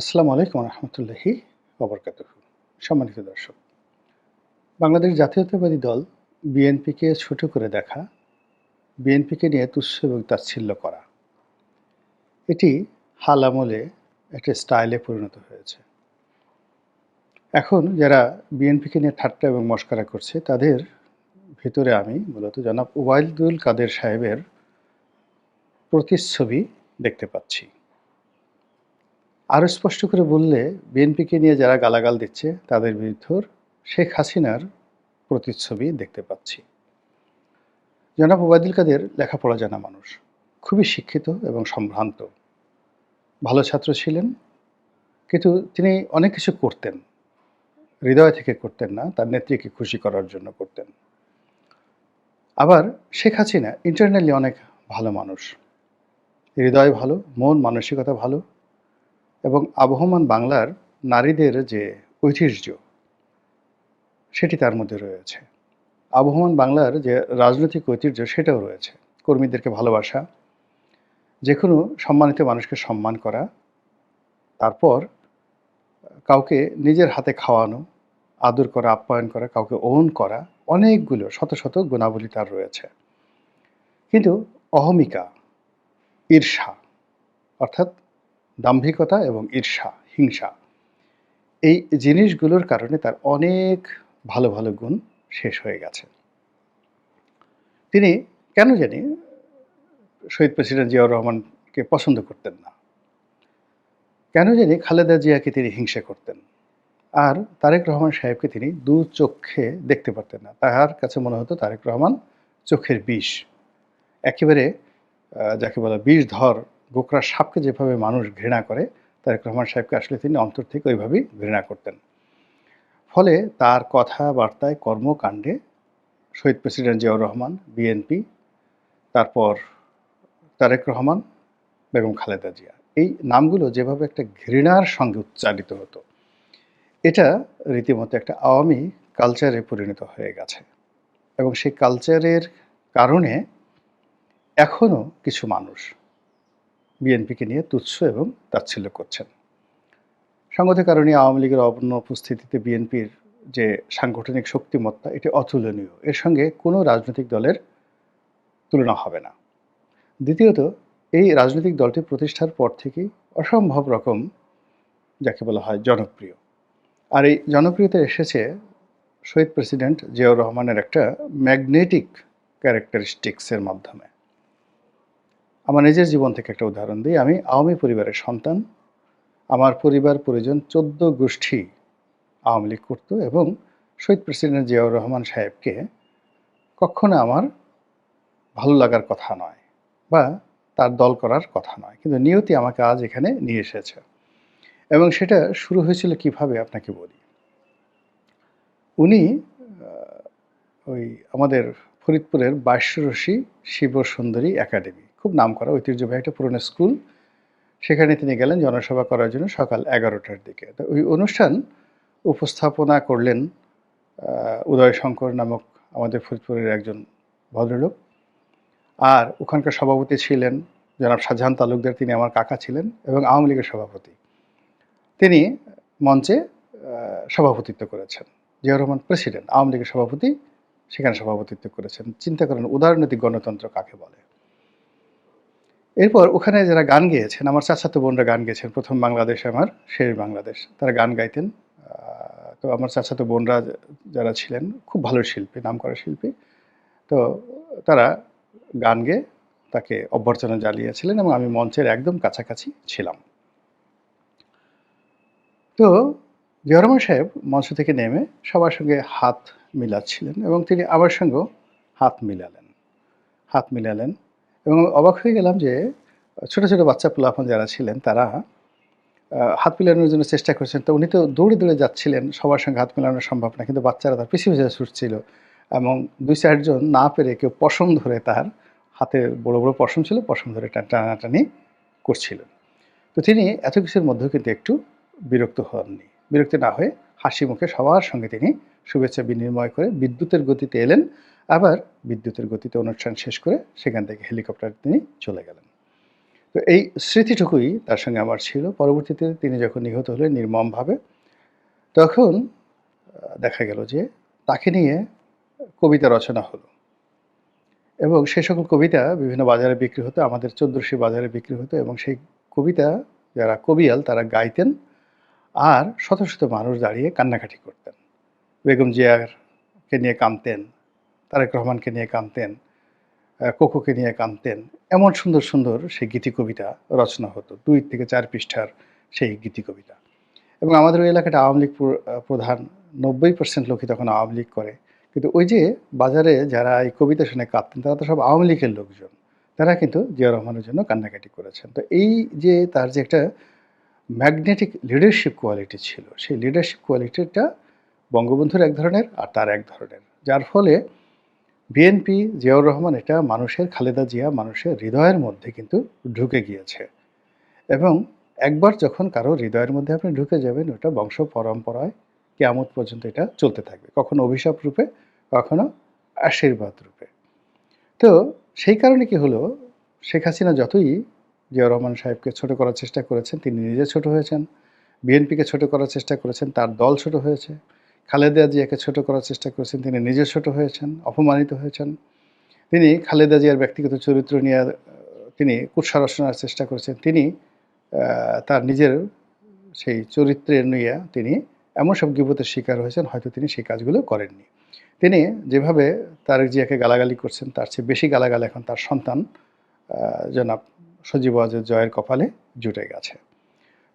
আসসালামু আলাইকুম রহমতুল্লাহি ওবরকাত সম্মানিত দর্শক, বাংলাদেশ জাতীয়তাবাদী দল বিএনপিকে ছোট করে দেখা, বিএনপিকে নিয়ে তুচ্ছ এবং তাচ্ছিল্য করা। এটি হাল আমলে একটা স্টাইলে পরিণত হয়েছে। এখন যারা বিএনপিকে নিয়ে ঠাট্টা এবং মস্করা করছে, তাদের ভেতরে আমি মূলত জনাব ওয়াইদুল কাদের সাহেবের প্রতিচ্ছবি দেখতে পাচ্ছি। আরও স্পষ্ট করে বললে, বিএনপিকে নিয়ে যারা গালাগাল দিচ্ছে, তাদের বিরুদ্ধে শেখ হাসিনার প্রতিচ্ছবি দেখতে পাচ্ছি। জনাব ওবায়দুল কাদের লেখাপড়া জানা মানুষ, খুবই শিক্ষিত এবং সম্ভ্রান্ত। ভালো ছাত্র ছিলেন, কিন্তু তিনি অনেক কিছু করতেন। হৃদয় থেকে করতেন না, তার নেত্রীকে খুশি করার জন্য করতেন। আবার শেখ হাসিনা ইন্টারনালি অনেক ভালো মানুষ। হৃদয় ভালো, মন, মানসিকতা ভালো এবং আবহমান বাংলার নারীদের যে ঐতিহ্য, সেটি তার মধ্যে রয়েছে। আবহমান বাংলার যে রাজনৈতিক ঐতিহ্য, সেটাও রয়েছে। কর্মীদেরকে ভালোবাসা যে কোনো সম্মানিত মানুষকে সম্মান করা, তারপর কাউকে নিজের হাতে খাওয়ানো, আদর করা, আপ্যায়ন করা, কাউকে ওন করা, অনেকগুলো শত শত গুণাবলী তার রয়েছে। কিন্তু অহমিকা, ঈর্ষা, অর্থাৎ দাম্ভিকতা এবং ঈর্ষা, হিংসা। এই জিনিসগুলোর কারণে তার অনেক ভালো ভালো গুণ শেষ হয়ে গেছে। তিনি কেন জানি শহীদ প্রেসিডেন্ট জিয়াউর রহমানকে পছন্দ করতেন না। কেন জানি খালেদা জিয়াকে তিনি হিংসা করতেন আর তারেক রহমান সাহেবকে তিনি দু চোখে দেখতে পারতেন না। তাহার কাছে মনে হতো তারেক রহমান চোখের বিষ। একেবারে যাকে বলা বিষ ধর গোকরা সাপকে যেভাবে মানুষ ঘৃণা করে, তারেক রহমান সাহেবকে আসলে তিনি অন্তর থেকে ওইভাবেই ঘৃণা করতেন। ফলে তার কথাবার্তায় কর্মকাণ্ডে শহীদ প্রেসিডেন্ট জিয়াউর রহমান, বিএনপি, তারপর তারেক রহমান, বেগম খালেদা জিয়া। এই নামগুলো যেভাবে একটা ঘৃণার সঙ্গে উচ্চারিত হতো, এটা রীতিমতো একটা আওয়ামী কালচারে পরিণত হয়ে গেছে। এবং সেই কালচারের কারণে এখনও কিছু মানুষ বিএনপিকে নিয়ে তুচ্ছ এবং তাচ্ছিল্য করছেন। সঙ্গত কারণে আওয়ামী লীগের অনুপস্থিতিতে বিএনপির যে সাংগঠনিক শক্তিমত্তা, এটি অতুলনীয়। এর সঙ্গে কোনো রাজনৈতিক দলের তুলনা হবে না। দ্বিতীয়ত, এই রাজনৈতিক দলটি প্রতিষ্ঠার পর থেকেই অসম্ভব রকম, যাকে বলা হয় জনপ্রিয়। আর এই জনপ্রিয়তা এসেছে শহীদ প্রেসিডেন্ট জিয়াউর রহমানের একটা ম্যাগনেটিক ক্যারেক্টারিস্টিক্সের মাধ্যমে। আমার নিজের জীবন থেকে একটা উদাহরণ দিই। আমি আওয়ামী পরিবারের সন্তান। আমার পরিবার পরিজন চোদ্দ গোষ্ঠী আওয়ামী লীগ করতো এবং শহীদ প্রেসিডেন্ট জিয়াউর রহমান সাহেবকে কখনো আমার ভালো লাগার কথা নয় বা তার দল করার কথা নয়। কিন্তু নিয়তি আমাকে আজ এখানে নিয়ে এসেছে। এবং সেটা শুরু হয়েছিল কীভাবে আপনাকে বলি। উনি ওই আমাদের ফরিদপুরের বাইশ্বরশী শিব সুন্দরী একাডেমি খুব নাম করা ঐতিহ্যবাহী একটা পুরনো স্কুল। সেখানে তিনি গেলেন জনসভা করার জন্য সকাল এগারোটার দিকে। তো ওই অনুষ্ঠান উপস্থাপনা করলেন উদয় শঙ্কর নামক আমাদের ফরিদপুরের একজন ভদ্রলোক। আর ওখানকার সভাপতি ছিলেন জনাব শাহজাহান তালুকদার, তিনি আমার কাকা ছিলেন এবং আওয়ামী লীগের সভাপতি। তিনি মঞ্চে সভাপতিত্ব করেছেন। জিয়াউর রহমান প্রেসিডেন্ট, আওয়ামী লীগের সভাপতি, সেখানে সভাপতিত্ব করেছেন। চিন্তা করেন উদারনৈতিক গণতন্ত্র কাকে বলে? এরপর ওখানে যারা গান গেয়েছেন, আমার চাচাতো বোনরা গান গেয়েছেন, প্রথম বাংলাদেশ আমার, শেষ বাংলাদেশ, তারা গান গাইতেন। তো আমার চাচাতো বোনরা যারা ছিলেন, খুব ভালো শিল্পী, নাম করা শিল্পী। তো তারা গান গেয়ে তাকে অভ্যর্থনা জ্বালিয়েছিলেন এবং আমি মঞ্চের একদম কাছাকাছি ছিলাম। তো জিয়রমান সাহেব মঞ্চ থেকে নেমে সবার সঙ্গে হাত মিলাচ্ছিলেন এবং তিনি আমার সঙ্গেও হাত মিলালেন। হাত মিলালেন। এবং অবাক হয়ে গেলাম যে ছোট ছোট বাচ্চা পোলাফন যারা ছিলেন, তারা হাত মিলানোর জন্য চেষ্টা করছেন। তো উনি তো দৌড়ে দৌড়ে যাচ্ছিলেন, সবার সঙ্গে হাত মিলানো সম্ভব না। কিন্তু বাচ্চারা তার পিছিয়ে পিছিয়ে ছুটছিল এবং দুই চারজন না পেরে কেউ পশম ধরে তার হাতে বড় বড় পশম ছিল, পশম ধরে টানাটানি করছিলেন তো তিনি এত কিছুর মধ্যেও কিন্তু একটু বিরক্ত হননি। বিরক্ত না হয়ে হাসি মুখে সবার সঙ্গে তিনি শুভেচ্ছা বিনিময় করে বিদ্যুতের গতিতে এলেন। আবার বিদ্যুতের গতিতে অনুষ্ঠান শেষ করে সেখান থেকে হেলিকপ্টার তিনি চলে গেলেন। তো এই স্মৃতিটুকুই তার সঙ্গে আমার ছিল। পরবর্তীতে তিনি যখন নিহত হলেন নির্মমভাবে, তখন দেখা গেল যে তাকে নিয়ে কবিতা রচনা হলো। এবং সে সকল কবিতা বিভিন্ন বাজারে বিক্রি হতো, আমাদের চোদ্দশী বাজারে বিক্রি হতো এবং সেই কবিতা যারা কবিয়াল তারা গাইতেন। আর শত শত মানুষ দাঁড়িয়ে কান্নাকাটি করতেন। বেগম জিয়ারকে নিয়ে কাঁদতেন, তারেক রহমানকে নিয়ে কাঁদতেন কোকোকে নিয়ে কাঁদতেন। এমন সুন্দর সুন্দর সেই গীতি কবিতা রচনা হতো, দুই থেকে চার পৃষ্ঠার সেই গীতি কবিতা এবং আমাদের ওই এলাকাটা আওয়ামী লীগ প্রধান, নব্বই পার্সেন্ট লোকই তখন আওয়ামী লীগ করে। কিন্তু ওই যে বাজারে যারা এই কবিতা শুনে কাঁদতেন, তারা তো সব আওয়ামী লীগের লোকজন। তারা কিন্তু জিয়া রহমানের জন্য কান্নাকাটি করেছেন। তো এই যে তার যে একটা ম্যাগনেটিক লিডারশিপ কোয়ালিটি ছিল। সেই লিডারশিপ কোয়ালিটিটা বঙ্গবন্ধুর এক ধরনের আর তার এক ধরনের। যার ফলে বিএনপি জিয়াউর রহমান এটা মানুষের, খালেদা জিয়া মানুষের হৃদয়ের মধ্যে কিন্তু ঢুকে গিয়েছে। এবং একবার যখন কারও হৃদয়ের মধ্যে আপনি ঢুকে যাবেন, ওটা বংশ পরম্পরায় কেয়ামত পর্যন্ত এটা চলতে থাকবে। কখনো অভিশাপ রূপে, কখনো আশীর্বাদ রূপে। তো সেই কারণে কি হলো? শেখ হাসিনা যতই জিয়াউর রহমান সাহেবকে ছোট করার চেষ্টা করেছেন, তিনি নিজে ছোট হয়েছেন, বিএনপিকে ছোট করার চেষ্টা করেছেন, তার দল ছোট হয়েছে, খালেদা জিয়াকে ছোট করার চেষ্টা করেছেন, তিনি নিজে ছোট হয়েছেন, অপমানিত হয়েছেন, তিনি খালেদা জিয়ার ব্যক্তিগত চরিত্র নিয়ে, তিনি কুৎসা রচনার চেষ্টা করেছেন, তিনি তার নিজের সেই চরিত্রের নিয়ে তিনি এমন সব বিপদের শিকার হয়েছেন, হয়তো তিনি সেই কাজগুলো করেননি। তিনি যেভাবে তারেক জিয়াকে গালাগালি করছেন, তার চেয়ে বেশি গালাগাল এখন তার সন্তান জনাব সজীব ওয়াজেদ জয়ের কপালে জুটে গেছে।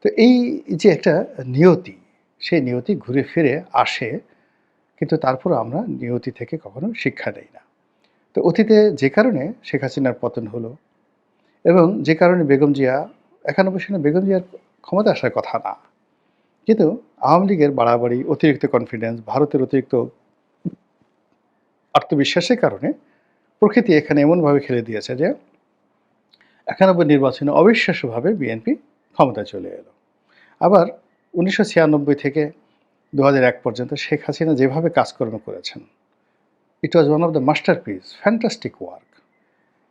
তো এই যে একটা নিয়তি, সেই নিয়তি ঘুরে ফিরে আসে, কিন্তু তারপর আমরা নিয়তি থেকে কখনো শিক্ষা নেই না। তো অতীতে যে কারণে শেখ হাসিনার পতন হলো এবং যে কারণে বেগম জিয়া, একানব্বই সালে বেগম জিয়ার ক্ষমতা আসার কথা না, কিন্তু আওয়ামী লীগের বাড়াবাড়ি, অতিরিক্ত কনফিডেন্স ভারতের অতিরিক্ত আত্মবিশ্বাসের কারণে প্রকৃতি এখানে এমনভাবে খেলে দিয়েছে যে একানব্বই নির্বাচনে অবিশ্বাস্যভাবে বিএনপি ক্ষমতায় চলে এলো। আবার উনিশশো ছিয়ানব্বই থেকে দু এক পর্যন্ত শেখ হাসিনা যেভাবে কাজকর্ম করেছেন it was one of the masterpiece fantastic work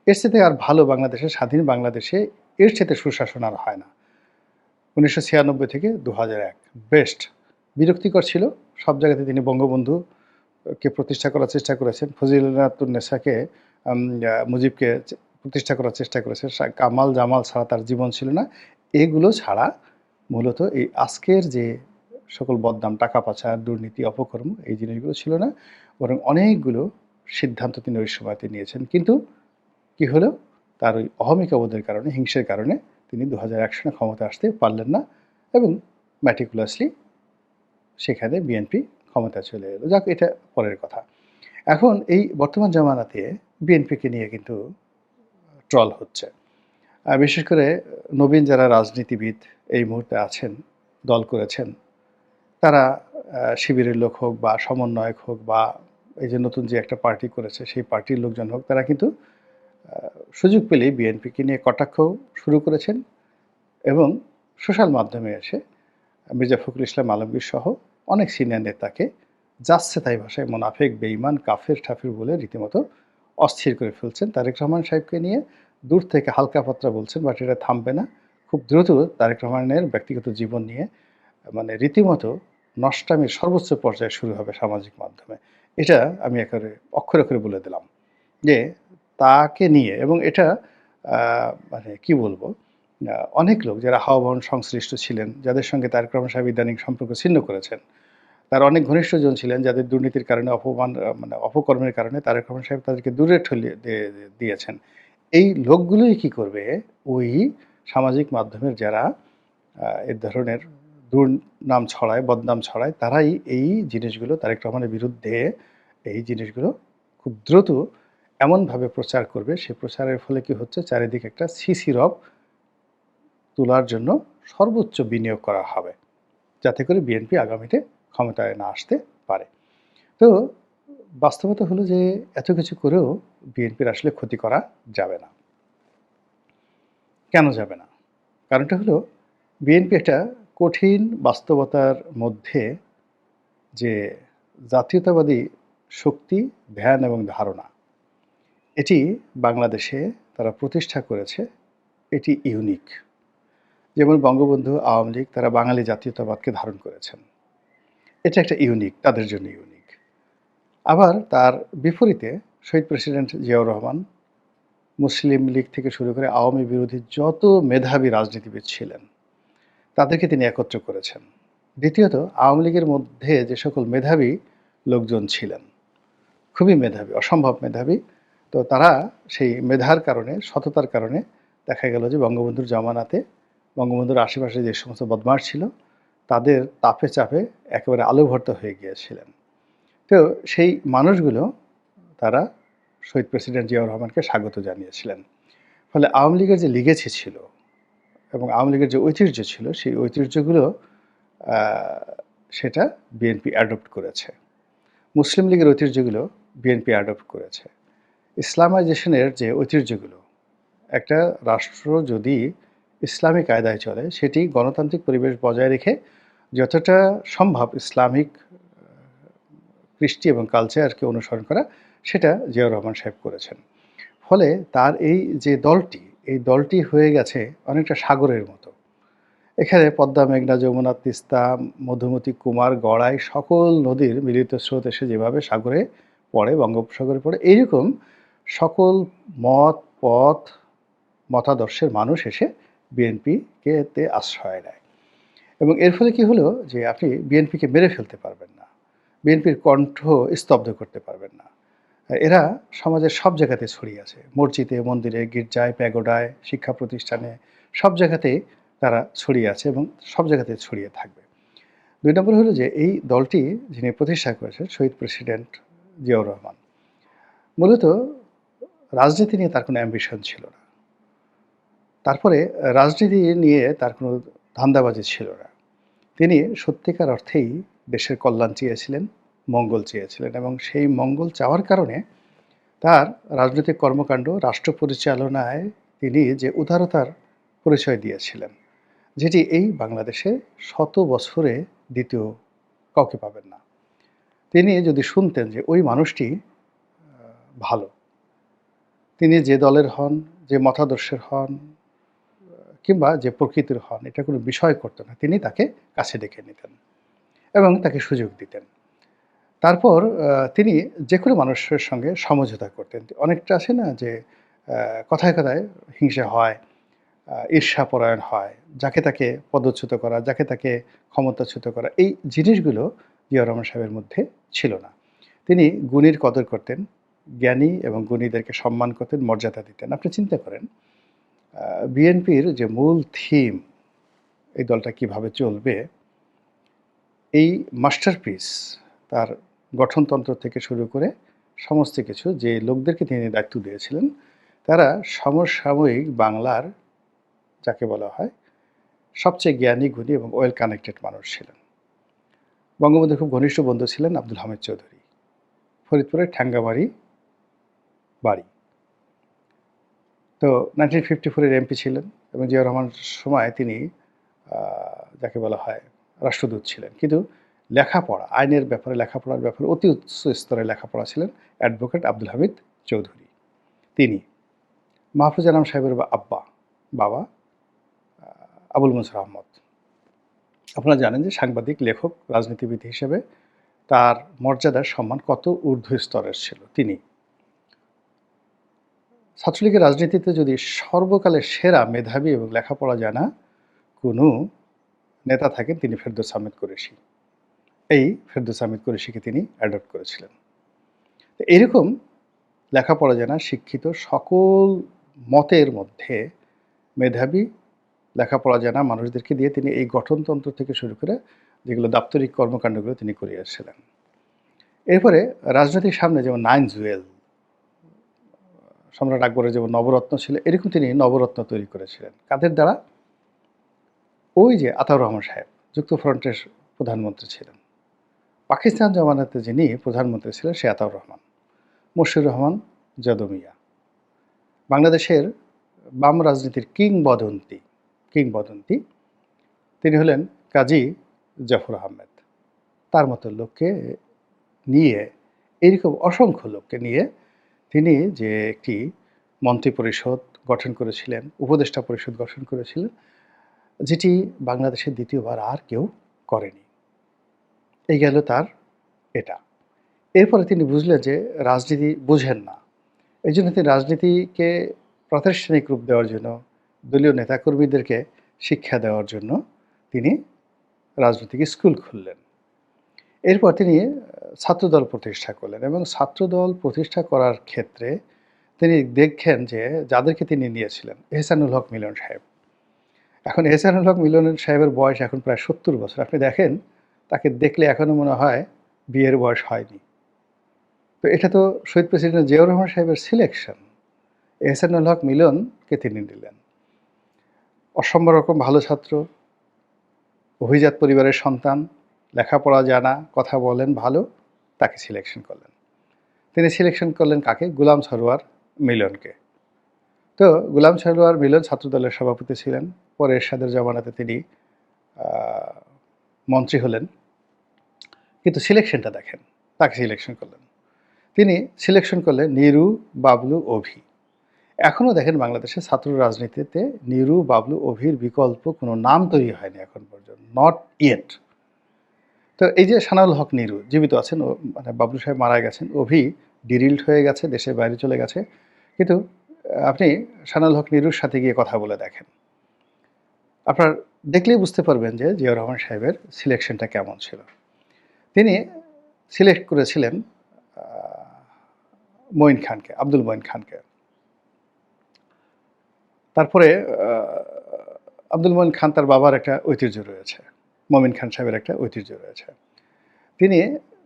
এর সাথে আর ভালো বাংলাদেশে, স্বাধীন বাংলাদেশে এর সাথে সুশাসন আর হয় না। উনিশশো ছিয়ানব্বই থেকে দু এক বেস্ট বিরক্তিকর ছিল। সব জায়গাতে তিনি বঙ্গবন্ধুকে প্রতিষ্ঠা করার চেষ্টা করেছেন। ফজিলাতুন্নেসাকে মুজিবকে চে- প্রতিষ্ঠা করার চেষ্টা করেছেন সা- কামাল জামাল ছাড়া তার জীবন ছিল না। এগুলো ছাড়া মূলত এই আজকের যে সকল বদনাম, টাকা পাচার দুর্নীতি, অপকর্ম, এই জিনিসগুলো ছিল না। বরং অনেকগুলো সিদ্ধান্ত তিনি ওই সময়তে নিয়েছেন। কিন্তু কি হলো? তার ওই অহমিকাবোধের কারণে, হিংসের কারণে তিনি দু হাজার এক সনে ক্ষমতা আসতে পারলেন না এবং ম্যাটিকুলাসলি সেখানে বিএনপি ক্ষমতা চলে এলো। যাক, এটা পরের কথা। এখন এই বর্তমান জামানাতে বিএনপিকে নিয়ে কিন্তু ট্রল হচ্ছে। বিশেষ করে নবীন যারা রাজনীতিবিদ এই মুহূর্তে আছেন, দল করেছেন, তারা শিবিরের লোক হোক বা সমন্বয়ক হোক বা এই যে নতুন যে একটা পার্টি করেছে, সেই পার্টির লোকজন হোক, তারা কিন্তু সুযোগ পেলেই বিএনপিকে নিয়ে কটাক্ষ শুরু করেছেন এবং সোশ্যাল মাধ্যমে এসে মির্জা ফখরুল ইসলাম আলমগীর সহ অনেক সিনিয়র নেতাকে যাচ্ছে তাই ভাষায় মোনাফেক বেইমান কাফের, ঠাফির বলে রীতিমতো অস্থির করে ফেলছেন। তারেক রহমান সাহেবকে নিয়ে দূর থেকে হালকা পাত্রা বলছেন, বাট এটা থামবে না। খুব দ্রুত তারেক রহমানের ব্যক্তিগত জীবন নিয়ে মানে রীতিমতো নষ্টামির সর্বোচ্চ পর্যায়ে শুরু হবে সামাজিক মাধ্যমে। এটা আমি একেবারে অক্ষরে অক্ষরে বলে দিলাম যে তাকে নিয়ে এবং এটা মানে কি বলব অনেক লোক যারা হাওয়াবহন সংশ্লিষ্ট ছিলেন, যাদের সঙ্গে তারেক রহমান সাহেব ইদানিং সম্পর্ক ছিন্ন করেছেন তার অনেক ঘনিষ্ঠজন ছিলেন যাদের দুর্নীতির কারণে, অপমান মানে অপকর্মের কারণে তারেক রহমান সাহেব তাদেরকে দূরে ঠলিয়ে দিয়ে- দিয়ে- দিয়েছেন। এই লোকগুলোই কি করবে? ওই সামাজিক মাধ্যমের যারা এ ধরনের দুর্নাম ছড়ায়, বদনাম ছড়ায়, তারাই এই জিনিসগুলো তারেক রহমানের বিরুদ্ধে এই জিনিসগুলো খুব দ্রুত এমনভাবে প্রচার করবে। সে প্রচারের ফলে কি হচ্ছে? চারিদিকে একটা সিসি রব তোলার জন্য সর্বোচ্চ বিনিয়োগ করা হবে। যাতে করে বিএনপি আগামীতে ক্ষমতায় না আসতে পারে। তো বাস্তবতা হলো যে এত কিছু করেও বিএনপির আসলে ক্ষতি করা যাবে না। কেন যাবে না? কারণটা হলো বিএনপি একটা কঠিন বাস্তবতার মধ্যে যে জাতীয়তাবাদী শক্তি, ধ্যান এবং ধারণা, এটি বাংলাদেশে তারা প্রতিষ্ঠা করেছে, এটি ইউনিক। যেমন বঙ্গবন্ধু আওয়ামী লীগ তারা বাঙালি জাতীয়তাবাদকে ধারণ করেছেন। এটা একটা ইউনিক, তাদের জন্য ইউনিক। আবার তার বিপরীতে শহীদ প্রেসিডেন্ট জিয়াউর রহমান মুসলিম লীগ থেকে শুরু করে আওয়ামী বিরোধী যত মেধাবী রাজনীতিবিদ ছিলেন, তাদেরকে তিনি একত্র করেছেন। দ্বিতীয়ত, আওয়ামী লীগের মধ্যে যে সকল মেধাবী লোকজন ছিলেন, খুবই মেধাবী, অসম্ভব মেধাবী, তো তারা সেই মেধার কারণে, সততার কারণে দেখা গেল যে বঙ্গবন্ধুর জামানাতে, বঙ্গবন্ধুর আশেপাশে যে সমস্ত বদমাশ ছিল তাদের তাপে চাপে একেবারে আলোভর্ত হয়ে গিয়েছিলেন। তো সেই মানুষগুলো তারা শহীদ প্রেসিডেন্ট জিয়াউর রহমানকে স্বাগত জানিয়েছিলেন। ফলে আওয়ামী লীগের যে লিগেছি ছিল এবং আওয়ামী লীগের যে ঐতিহ্য ছিল, সেই ঐতিহ্যগুলো সেটা বিএনপি অ্যাডপ্ট করেছে। মুসলিম লীগের ঐতিহ্যগুলো বিএনপি অ্যাডপ্ট করেছে। ইসলামাইজেশনের যে ঐতিহ্যগুলো, একটা রাষ্ট্র যদি ইসলামিক কায়দায় চলে, সেটি গণতান্ত্রিক পরিবেশ বজায় রেখে যতটা সম্ভব ইসলামিক কৃষ্টি এবং কালচারকে অনুসরণ করা, সেটা জিয়াউর রহমান সাহেব করেছেন। ফলে তার এই যে দলটি, এই দলটি হয়ে গেছে অনেকটা সাগরের মতো। এখানে পদ্মা, মেঘনা, যমুনা, তিস্তা, মধুমতি, কুমার, গড়াই সকল নদীর মিলিত স্রোত এসে যেভাবে সাগরে পড়ে, বঙ্গোপসাগরে পড়ে, এইরকম সকল মত, পথ, মতাদর্শের মানুষ এসে বিএনপিকে এতে আশ্রয় নেয়। এবং এর ফলে কি হলো? যে আপনি বিএনপিকে মেরে ফেলতে পারবেন না। বিএনপির কণ্ঠ স্তব্ধ করতে পারবেন না। এরা সমাজের সব জায়গাতে ছড়িয়ে আছে। মসজিদে, মন্দিরে, গির্জায়, প্যাগোডায়, শিক্ষা প্রতিষ্ঠানে, সব জায়গাতেই তারা ছড়িয়ে আছে এবং সব জায়গাতে ছড়িয়ে থাকবে। দুই নম্বর হলো যে এই দলটি যিনি প্রতিষ্ঠা করেছেন, শহীদ প্রেসিডেন্ট জিয়াউর রহমান, মূলত রাজনীতি নিয়ে তার কোনো অ্যাম্বিশন ছিল না। তারপরে রাজনীতি নিয়ে তার কোনো ধান্দাবাজি ছিল না। তিনি সত্যিকার অর্থেই দেশের কল্যাণ চেয়েছিলেন, মঙ্গল চেয়েছিলেন এবং সেই মঙ্গল চাওয়ার কারণে তার রাজনৈতিক কর্মকাণ্ড, রাষ্ট্র পরিচালনায় তিনি যে উদারতার পরিচয় দিয়েছিলেন, যেটি এই বাংলাদেশে শত বছরে দ্বিতীয় কাউকে পাবেন না। তিনি যদি শুনতেন যে ওই মানুষটি ভালো, তিনি যে দলের হন, যে মতাদর্শের হন কিংবা যে প্রকৃতির হন, এটা কোনো বিষয় করতেন না। তিনি তাকে কাছে ডেকে নিতেন এবং তাকে সুযোগ দিতেন। তারপর তিনি যে কোনো মানুষের সঙ্গে সমঝোতা করতেন। অনেকটা আছে না যে কথায় কথায় হিংসা হয় ঈর্ষাপরায়ণ হয়, যাকে তাকে পদচ্যুত করা, যাকে তাকে ক্ষমতাচ্যুত করা। এই জিনিসগুলো জিয়া রহমান সাহেবের মধ্যে ছিল না। তিনি গুণীর কদর করতেন, জ্ঞানী এবং গুণীদেরকে সম্মান করতেন, মর্যাদা দিতেন। আপনি চিন্তা করেন বিএনপির যে মূল থিম এই দলটা কীভাবে চলবে, এই মাস্টারপিস তার গঠনতন্ত্র থেকে শুরু করে সমস্ত কিছু যে লোকদেরকে তিনি দায়িত্ব দিয়েছিলেন, তারা সমসাময়িক বাংলার যাকে বলা হয় সবচেয়ে জ্ঞানী, গুণী এবং ওয়েল কানেক্টেড মানুষ ছিলেন। বঙ্গবন্ধুর খুব ঘনিষ্ঠ বন্ধু ছিলেন আব্দুল হামিদ চৌধুরী, ফরিদপুরের ঠ্যাঙ্গাবাড়ি বাড়ি। তো নাইনটিন ফিফটি ফোরের এমপি ছিলেন এবং জিয়া রহমান সময় তিনি যাকে বলা হয় রাষ্ট্রদূত ছিলেন। কিন্তু লেখাপড়া, আইনের ব্যাপারে, লেখাপড়ার ব্যাপারে অতি উচ্চ স্তরে লেখাপড়া ছিলেন অ্যাডভোকেট আব্দুল হামিদ চৌধুরী। তিনি মাহফুজ আনাম সাহেবের আব্বা, বাবা আবুল মনসুর আহমদ। আপনারা জানেন যে সাংবাদিক, লেখক, রাজনীতিবিদ হিসেবে তার মর্যাদার সম্মান কত ঊর্ধ্ব স্তরের ছিল। তিনি ছাত্রলীগের রাজনীতিতে যদি সর্বকালের সেরা মেধাবী এবং লেখাপড়া জানা কোনো নেতা থাকেন, তিনি ফেরদৌস আহমেদ কুরেশি। এই ফেরদৌস আহমেদ কুরেশিকে তিনি অ্যাডপ্ট করেছিলেন। তো এরকম লেখাপড়া জানা শিক্ষিত সকল মতের মধ্যে মেধাবী লেখাপড়া জানা মানুষদেরকে দিয়ে তিনি এই গঠনতন্ত্র থেকে শুরু করে যেগুলো দাপ্তরিক কর্মকাণ্ডগুলো তিনি করিয়েছিলেন। এরপরে রাজনৈতিক সামনে যেমন নাইন জুয়েল সম্রাট আকবরের যেমন নবরত্ন ছিল, এরকম তিনি নবরত্ন তৈরি করেছিলেন। কাদের দ্বারা? ওই যে আতাউর রহমান সাহেব, যুক্তফ্রন্টের প্রধানমন্ত্রী ছিলেন। পাকিস্তান জমানাতে যিনি প্রধানমন্ত্রী ছিলেন, সে আতাউর রহমান। মুর্শিদুর রহমান যদমিয়া বাংলাদেশের বাম রাজনীতির কিংবদন্তি কিংবদন্তি তিনি হলেন কাজী জাফর আহমেদ। তার মতো লোককে নিয়ে, এরকম অসংখ্য লোককে নিয়ে তিনি যে একটি মন্ত্রী পরিষদ গঠন করেছিলেন, উপদেষ্টা পরিষদ গঠন করেছিলেন, যেটি বাংলাদেশের দ্বিতীয়বার আর কেউ করেনি। এই গেল তার এটা। এরপরে তিনি বুঝলেন যে রাজনীতি বুঝেন না। এই জন্য তিনি রাজনীতিকে প্রাতিষ্ঠানিক রূপ দেওয়ার জন্য, দলীয় নেতাকর্মীদেরকে শিক্ষা দেওয়ার জন্য তিনি রাজনৈতিক স্কুল খুললেন। এরপর তিনি ছাত্রদল প্রতিষ্ঠা করলেন এবং ছাত্রদল প্রতিষ্ঠা করার ক্ষেত্রে তিনি দেখেন যে যাদেরকে তিনি নিয়েছিলেন, এহসানুল হক মিলন সাহেব। এখন এহসানুল হক মিলন সাহেবের বয়স এখন প্রায় সত্তর বছর। আপনি দেখেন, তাকে দেখলে এখনও মনে হয় বিয়ের বয়স হয়নি। তো এটা তো শহীদ প্রেসিডেন্ট জিয়াউর রহমান সাহেবের সিলেকশন এহসানুল হক মিলনকে তিনি নিলেন অসম্ভব রকম ভালো ছাত্র, অভিজাত পরিবারের সন্তান লেখাপড়া জানা, কথা বলেন, ভালো, তাকে সিলেকশন করলেন। তিনি সিলেকশন করলেন কাকে? গুলাম সরোয়ার মিলনকে। তো গুলাম সরোয়ার মিলন ছাত্রদলের সভাপতি ছিলেন। পরে এরশাদের জমানাতে তিনি মন্ত্রী হলেন। কিন্তু সিলেকশনটা দেখেন, তাকে সিলেকশন করলেন। তিনি সিলেকশন করলেন নিরু, বাবলু, অভি। এখনও দেখেন বাংলাদেশের ছাত্র রাজনীতিতে নিরু, বাবলু, অভির বিকল্প কোনো নাম তৈরি হয়নি এখন পর্যন্ত নট ইয়েট তো এই যে সানাউল হক নিরু, জীবিত আছেন, ও মানে বাবলু সাহেব মারা গেছেন, অভি ডিরিল্ড হয়ে গেছে, দেশের বাইরে চলে গেছে। কিন্তু আপনি সানাউল হক নিরুর সাথে গিয়ে কথা বলে দেখেন। আপনার দেখলেই বুঝতে পারবেন যে জিয়াউর রহমান সাহেবের সিলেকশনটা কেমন ছিল। তিনি সিলেক্ট করেছিলেন মঈন খানকে, আব্দুল মঈন খানকে। তারপরে আব্দুল মঈন খান তার বাবার একটা ঐতিহ্য রয়েছে। মমিন খান সাহেবের একটা ঐতিহ্য রয়েছে। তিনি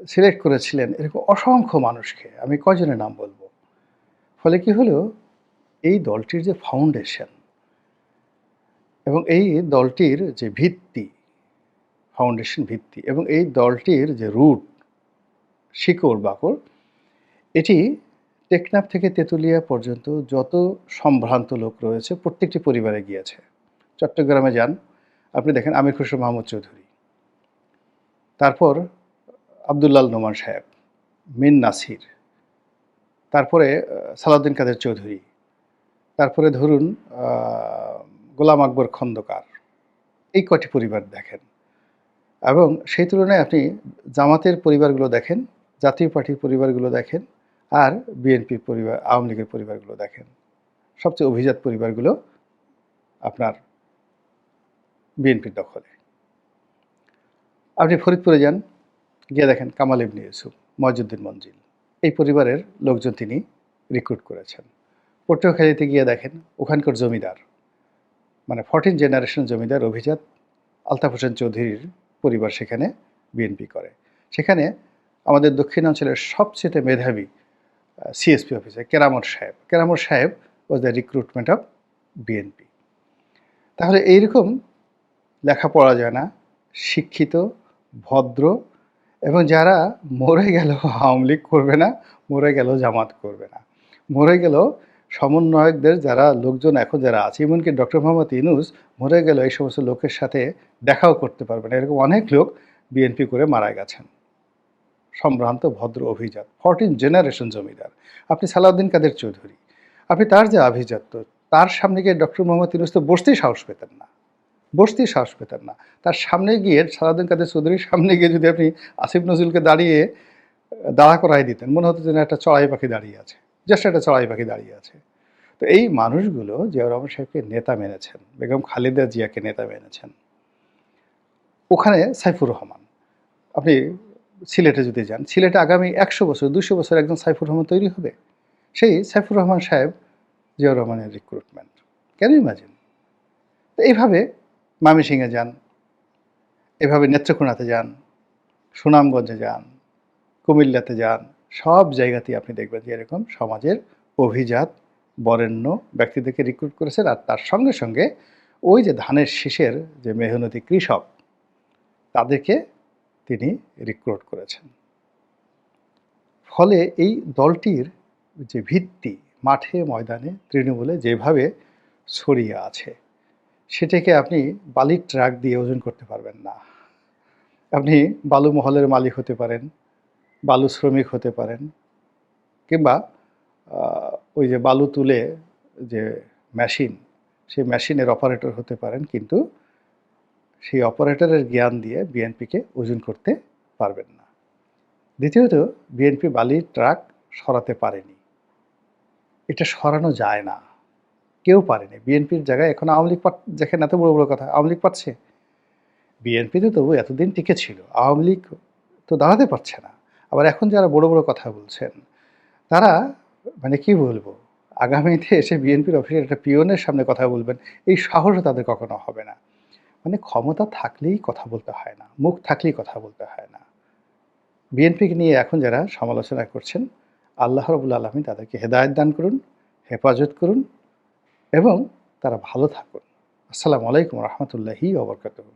সিলেক্ট করেছিলেন এরকম অসংখ্য মানুষকে, আমি কজনের নাম বলব। ফলে কি হলো? এই দলটির যে ফাউন্ডেশন এবং এই দলটির যে ভিত্তি ফাউন্ডেশন ভিত্তি এবং এই দলটির যে রুট শিকড়, বাকড়, এটি টেকনাফ থেকে তেঁতুলিয়া পর্যন্ত যত সম্ভ্রান্ত লোক রয়েছে, প্রত্যেকটি পরিবারে গিয়েছে। চট্টগ্রামে যান, আপনি দেখেন আমির খুশরো মাহমুদ চৌধুরী। তারপর আবদুল্লাল নোমান সাহেব, মিন নাসির, তারপরে সালাউদ্দিন কাদের চৌধুরী, তারপরে ধরুন গোলাম আকবর খন্দকার, এই কটি পরিবার দেখেন। এবং সেই তুলনায় আপনি জামাতের পরিবারগুলো দেখেন, জাতীয় পার্টির পরিবারগুলো দেখেন, আর বিএনপির পরিবার, আওয়ামী লীগের পরিবারগুলো দেখেন। সবচেয়ে অভিজাত পরিবারগুলো আপনার বিএনপির দখলে। আপনি ফরিদপুরে যান, গিয়ে দেখেন কামাল ইবনে ইউসুফ, মজুদ্দিন মঞ্জিল। এই পরিবারের লোকজন তিনি রিক্রুট করেছেন। পটুয়াখালীতে গিয়ে দেখেন ওখানকার জমিদার মানে ফর্টিন জেনারেশন জমিদার অভিজাত আলতাফ হোসেন চৌধুরীর পরিবার সেখানে বিএনপি করে। সেখানে আমাদের দক্ষিণাঞ্চলের সবচেয়ে মেধাবী সিএসপি অফিসার কেরামত সাহেব। কেরামত সাহেব was the recruitment of BNP তাহলে এইরকম লেখাপড়া যায় না, শিক্ষিত ভদ্র এবং যারা মরে গেল আওয়ামী লীগ করবে না, মরে গেল জামাত করবে না। মরে গেল সমন্বয়কদের যারা লোকজন এখন যারা আছে, এমনকি ডক্টর মোহাম্মদ ইনুস মরে গেল এই সমস্ত লোকের সাথে দেখাও করতে পারবে না। এরকম অনেক লোক বিএনপি করে মারা গেছেন। সম্ভ্রান্ত, ভদ্র, অভিজাত ফরটিন জেনারেশন জমিদার। আপনি সালাউদ্দিন কাদের চৌধুরী? আপনি তার যে আভিজাত্য, তার সামনে গিয়ে ডক্টর মোহাম্মদ ইউনুস তো বসতেই সাহস পেতেন না। বসতেই সাহস পেতেন না। তার সামনে গিয়ে, সালাউদ্দিন কাদের চৌধুরীর সামনে গিয়ে যদি আপনি আসিফ নজরুলকে দাঁড়িয়ে দাঁড়া করাই দিতেন, মনে হতো যেন একটা চড়াই পাখি দাঁড়িয়ে আছে। জাস্ট একটা চড়াই পাখি দাঁড়িয়ে আছে। তো এই মানুষগুলো জিয়াউর রহমান সাহেবকে নেতা মেনেছেন, বেগম খালেদা জিয়াকে নেতা মেনেছেন। ওখানে সাইফুর রহমান, আপনি সিলেটে যদি যান, সিলেটে আগামী একশো বছর, দুশো বছর একজন সাইফুর রহমান তৈরি হবে। সেই সাইফুর রহমান সাহেব জিয়াউর রহমানের রিক্রুটমেন্ট কেন ইমাজিন তো এইভাবে মামিসিংয়ে যান। এভাবে নেত্রকোনাতে যান, সুনামগঞ্জে যান, কুমিল্লাতে যান, সব জায়গাতেই আপনি দেখবেন যে এরকম সমাজের অভিজাত, বরেণ্য ব্যক্তিদেরকে রিক্রুট করেছেন আর তার সঙ্গে সঙ্গে ওই যে ধানের শীষের যে মেহনতি কৃষক, তাদেরকে তিনি রিক্রুট করেছেন। ফলে এই দলটির যে ভিত্তি, মাঠে, ময়দানে তৃণমূলে যেভাবে ছড়িয়ে আছে সেটাকে আপনি বালির ট্রাক দিয়ে ওজন করতে পারবেন না। আপনি বালু মহলের মালিক হতে পারেন, বালু শ্রমিক হতে পারেন, কিংবা ওই যে বালু তুলে যে মেশিন সেই মেশিনের অপারেটর হতে পারেন, কিন্তু সেই অপারেটরের জ্ঞান দিয়ে বিএনপিকে ওজন করতে পারবেন না। দ্বিতীয়ত, বিএনপি বালির ট্রাক সরাতে পারেনি। এটা সরানো যায় না। কেউ পারেনি। বিএনপির জায়গায় এখন আওয়ামী লীগ পার- দেখেন এত বড় বড় কথা, আওয়ামী লীগ পারছে বিএনপি তো তবু এতদিন টিকে ছিল, আওয়ামী লীগ তো দাঁড়াতে পারছে না। আবার এখন যারা বড় বড় কথা বলছেন, তারা মানে কি বলব, আগামীতে এসে বিএনপির অফিসের একটা পিওনের সামনে কথা বলবেন, এই সাহসও তাদের কখনো হবে না। মানে ক্ষমতা থাকলেই কথা বলতে হয় না, মুখ থাকলেই কথা বলতে হয় না। বিএনপিকে নিয়ে এখন যারা সমালোচনা করছেন, আল্লাহ রবুল আলমী তাদেরকে হেদায়ত দান করুন, হেফাজত করুন এবং তারা ভালো থাকুন। আসসালামু আলাইকুম রহমতুল্লাহি ওবরকাতুহ